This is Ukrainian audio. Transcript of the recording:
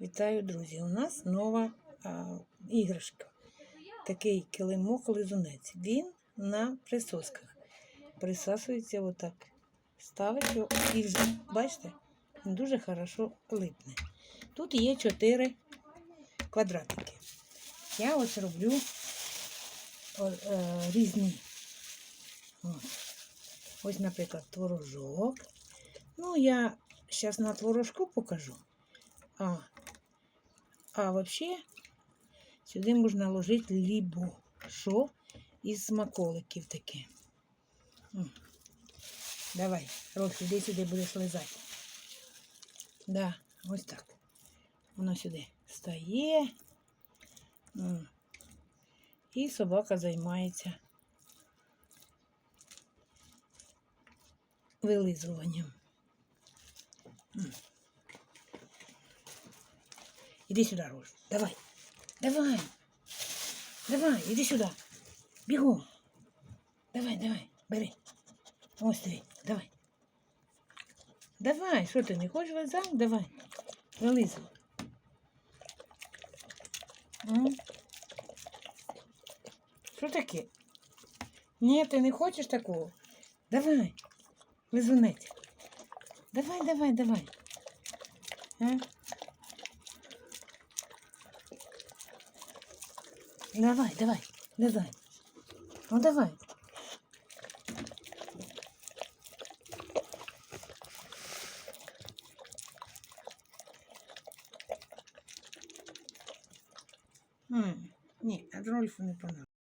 Вітаю, друзі! У нас нова а, іграшка. Такий килимок лизунець. Він на присосках. Присасується отак. Ставиш його і вже, бачите, він дуже хорошо липне. Тут є чотири квадратики. Я ось роблю о, е, різні. Ось. ось, наприклад, творожок. Ну, я зараз на творожку покажу. А, а взагалі сюди можна ложити лібо що із смаколиків таке. Давай, Роксі, іди сюди будеш лизати. Да, ось так. Воно сюди стає. І собака займається вилизуванням. М. Іди сюди, Рож. Давай. Давай. Давай, іди сюди. Бігом. Давай, давай, бери. Тобі, давай. Давай, що ти не хочеш лизати? Давай. Вилизуй. Що таке? Ні, ти не хочеш такого? Давай. Лизунець. Давай, давай, давай. А? Давай, давай, давай. Ну давай. М, Ні, Адрольфу не понравилось.